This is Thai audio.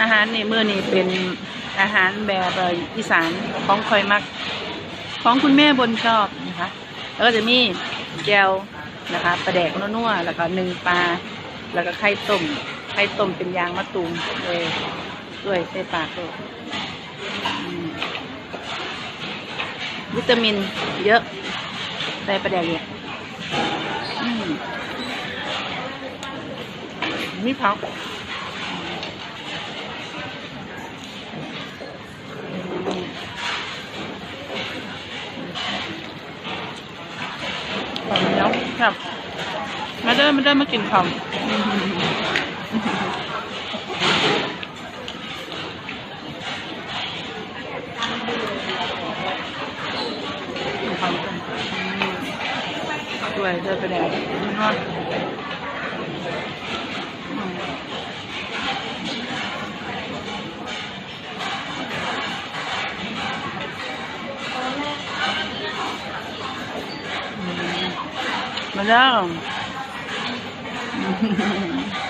อาหารนี่มื้อนี้เป็นอาหารแบบอีสานของคอยมัก ของคุณแม่บนชอบนะคะ แล้วก็จะมีแจวนะคะปลาแดกนัวๆแล้วก็หนึ่งปลา แล้วก็ไข่ต้ม ไข่ต้มเป็นยางมะตูมเลยด้วยใส่ปากด้วยวิตามินเยอะใส่ปลาแดกเนี่ยอืมนี่พัก ครับมาเดินมาเดินมากินคำกินคำกันด้วยเดินไปแดดนอน มาเดิน